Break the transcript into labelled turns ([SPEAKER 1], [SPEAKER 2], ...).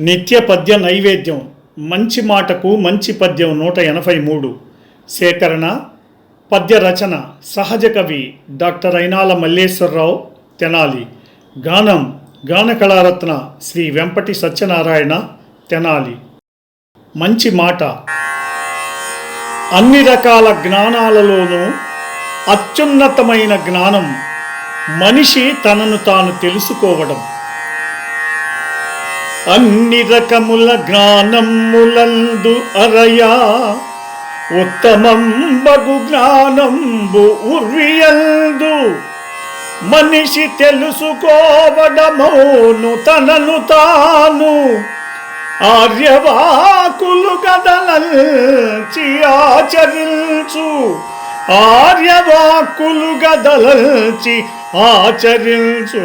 [SPEAKER 1] నిత్య పద్య నైవేద్యం. మంచి మాటకు మంచి పద్యం నూట ఎనభై మూడు. సేకరణ. పద్య రచన. సహజ కవి డాక్టర్ అయినాల మల్లేశ్వరరావు తెనాలి. గానం. గాన కళారత్న శ్రీ వెంపటి సత్యనారాయణ తెనాలి. మంచి మాట. అన్ని రకాల జ్ఞానాలలోనూ అత్యున్నతమైన జ్ఞానం మనిషి తనను తాను తెలుసుకోవడం. అన్ని రకముల జ్ఞానములందు అరయా. ఉత్తమం బగు జ్ఞానంబు ఉర్వియందు మనిషి తెలుసుకోవడమౌను తనను తాను. ఆర్యవాకులు గదలంచి ఆచరించు. ఆర్యవాకులు గదలంచి ఆచరించు.